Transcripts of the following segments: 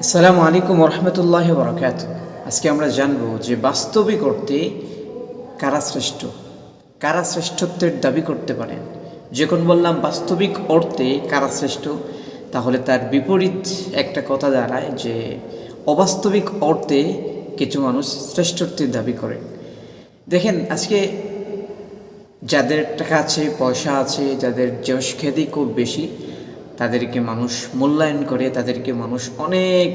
আসসালামু আলাইকুম রহমতুল্লাহ বরকাত আজকে আমরা জানব যে বাস্তবিক অর্থে কারা শ্রেষ্ঠ? কারা শ্রেষ্ঠত্বের দাবি করতে পারেন? যখন বললাম বাস্তবিক অর্থে কারা শ্রেষ্ঠ, তাহলে তার বিপরীত একটা কথা দাঁড়ায় যে অবাস্তবিক অর্থে কিছু মানুষ শ্রেষ্ঠত্বের দাবি করেন। দেখেন, আজকে যাদের টাকা আছে, পয়সা আছে, যাদের যশ খ্যাতি খুব বেশি তাদেরকে মানুষ মূল্যায়ন করে, তাদেরকে মানুষ অনেক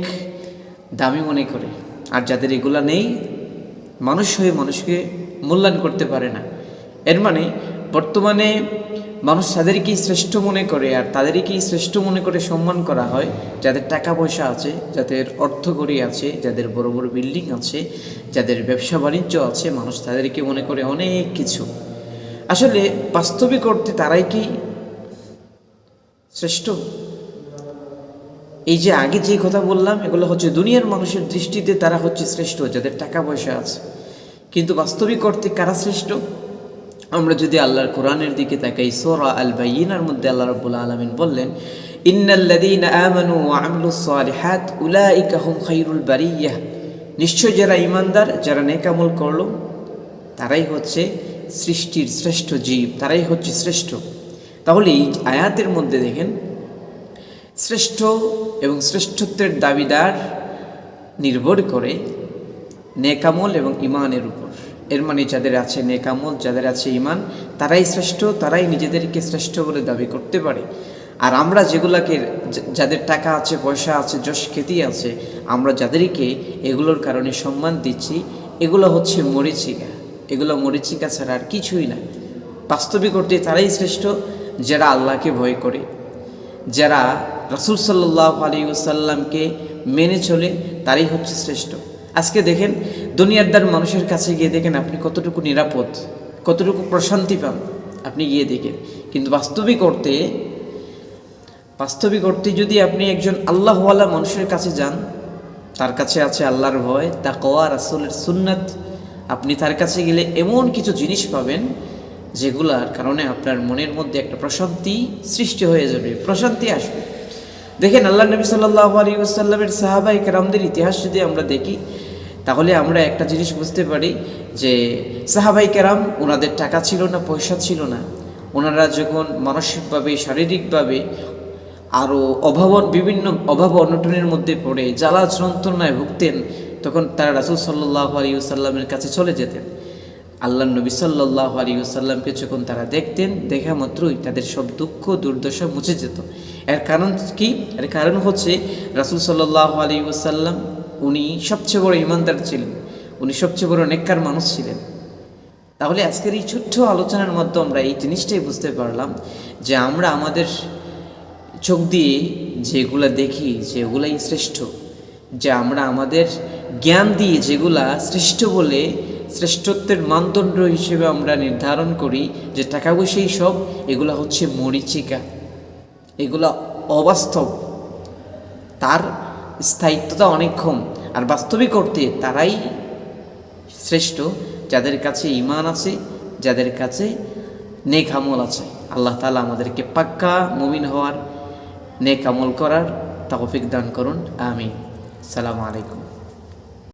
দামি মনে করে। আর যাদের এগুলা নেই, মানুষ হয়ে মানুষকে মূল্যায়ন করতে পারে না। এর মানে বর্তমানে মানুষ তাদেরকেই শ্রেষ্ঠ মনে করে, আর তাদেরকেই শ্রেষ্ঠ মনে করে সম্মান করা হয় যাদের টাকা পয়সা আছে, যাদের অর্থকরী আছে, যাদের বড় বড় বিল্ডিং আছে, যাদের ব্যবসা বাণিজ্য আছে, মানুষ তাদেরকে মনে করে অনেক কিছু। আসলে বাস্তবিক অর্থে তারাই কি শ্রেষ্ঠ। এই যে আগে যে কথা বললাম, এগুলো হচ্ছে দুনিয়ার মানুষের দৃষ্টিতে তারা হচ্ছে শ্রেষ্ঠ, যাদের টাকা পয়সা আছে। কিন্তু বাস্তবিক অর্থে কারা শ্রেষ্ঠ? আমরা যদি আল্লাহর কোরআনের দিকে তাকাই, সোরা আল বাইনার মধ্যে আল্লাহ রাব্বুল আলামিন বললেন বারিয়াহ নিশ্চয় যারা ইমানদার যারা নেকামল করল, তারাই হচ্ছে সৃষ্টির শ্রেষ্ঠ জীব, তারাই হচ্ছে শ্রেষ্ঠ। তাহলে এই আয়াতের মধ্যে দেখেন, শ্রেষ্ঠ এবং শ্রেষ্ঠত্বের দাবিদার নির্ভর করে নেকামল এবং ইমানের উপর। এর মানে যাদের আছে নেকামল, যাদের আছে ইমান তারাই শ্রেষ্ঠ, তারাই নিজেদেরকে শ্রেষ্ঠ বলে দাবি করতে পারে। আর আমরা যেগুলাকে, যাদের টাকা আছে, পয়সা আছে, যশ খ্যাতি আছে, আমরা যাদেরকে এগুলোর কারণে সম্মান দিচ্ছি, এগুলো হচ্ছে মরিচিকা। এগুলো মরিচিকা ছাড়া আর কিছুই না বাস্তবিক অর্থে তারাই শ্রেষ্ঠ যারা আল্লাহকে ভয় করে, যারা রসুল সাল্লাহ আলী ওসাল্লামকে মেনে চলে, তারই হচ্ছে শ্রেষ্ঠ। আজকে দেখেন দুনিয়ারদার মানুষের কাছে গিয়ে দেখেন আপনি কতটুকু নিরাপদ, কতটুকু প্রশান্তি পান, আপনি গিয়ে দেখেন। কিন্তু বাস্তবিক অর্থে বাস্তবিক অর্থে যদি আপনি একজন আল্লাহওয়ালা মানুষের কাছে যান, তার কাছে আছে আল্লাহর ভয় তা কওয়া রাসুলের সুন্নাত, আপনি তার কাছে গেলে এমন কিছু জিনিস পাবেন যেগুলার কারণে আপনার মনের মধ্যে একটা প্রশান্তি সৃষ্টি হয়ে যাবে, প্রশান্তি আসবে। দেখেন আল্লাহ নবী সাল্লাহ আলী আসাল্লামের সাহাবাই কেরামদের ইতিহাস যদি আমরা দেখি, তাহলে আমরা একটা জিনিস বুঝতে পারি যে সাহাবাই কেরাম ওনাদের টাকা ছিল না, পয়সা ছিল না। ওনারা যখন মানসিকভাবে, শারীরিকভাবে আরও অভাব বিভিন্ন অভাব অনটনের মধ্যে পড়ে, জ্বালা যন্ত্রণায় ভুগতেন, তখন তারা রাসুল সাল্লাহ আলী সাল্লামের কাছে চলে যেতেন। আল্লাহ নবী সাল্লাহ আলী সাল্লামকে যখন তারা দেখতেন, দেখা মাত্রই তাদের সব দুঃখ, দুর্দশা মুছে যেত। এর কারণ কি? এর কারণ হচ্ছে রাসুল সাল্লাহ আলী সাল্লাম উনি সবচেয়ে বড় ইমানদার ছিলেন। উনি সবচেয়ে বড় নেককার মানুষ ছিলেন। তাহলে আজকের এই ছোট্ট আলোচনার মাধ্যমে আমরা এই জিনিসটাই বুঝতে পারলাম যে আমরা আমাদের চোখ দিয়ে যেগুলা দেখি, যেগুলাই শ্রেষ্ঠ, যে আমরা আমাদের জ্ঞান দিয়ে যেগুলা শ্রেষ্ঠ বলে শ্রেষ্ঠত্বের মানদণ্ড হিসেবে আমরা নির্ধারণ করি যে টাকা পয়সাই সব, এগুলা হচ্ছে মরিচিকা। এগুলা অবাস্তব। তার স্থায়িত্বতা অনেক কম, আর বাস্তবিক করতে তারাই শ্রেষ্ঠ, যাদের কাছে ইমান আছে, যাদের কাছে নেক আমল আছে। আল্লাহ তালা আমাদেরকে পাক্কা মুমিন হওয়ার, নেক আমল করার তৌফিক দান করুন। আমি সালামু আলাইকুম।